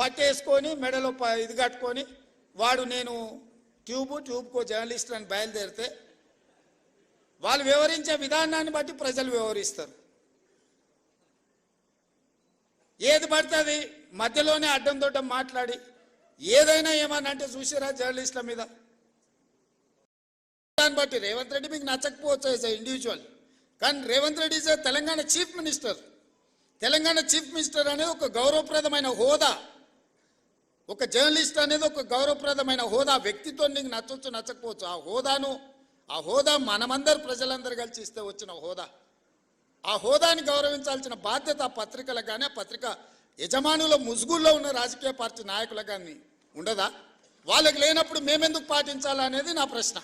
పట్టేసుకొని మెడలో ప- ఇది కట్టుకొని వాడు నేను ట్యూబ్ ట్యూబ్కో జర్నలిస్ట్ అని బయలుదేరితే వాళ్ళు వివరించే విధానాన్ని బట్టి ప్రజలు వివరిస్తారు. ఏది పడుతుంది అది మధ్యలోనే అడ్డం దొడ్డం మాట్లాడి ఏదైనా ఏమన్నా అంటే చూసిరా జర్నలిస్టుల మీద. దాన్ని బట్టి రేవంత్ రెడ్డి మీకు నచ్చకపోవచ్చు యాజ్ ఇండివిజువల్ కానీ Revanth Reddy Telangana chief minister Telangana chief minister అనేది ఒక గౌరవప్రదమైన హోదా. ఒక జర్నలిస్ట్ అనేది ఒక గౌరవప్రదమైన హోదా. వ్యక్తితో నీకు నచ్చవచ్చు నచ్చకపోవచ్చు. ఆ హోదాను ఆ హోదా మనమందరు ప్రజలందరూ కలిసి ఇస్తే వచ్చిన హోదా. ఆ హోదాని గౌరవించాల్సిన బాధ్యత ఆ పత్రికలకు కానీ ఆ పత్రిక యజమానుల ముసుగుల్లో ఉన్న రాజకీయ పార్టీ నాయకులకు కానీ ఉండదా? వాళ్ళకి లేనప్పుడు మేమెందుకు పాటించాలనేది నా ప్రశ్న.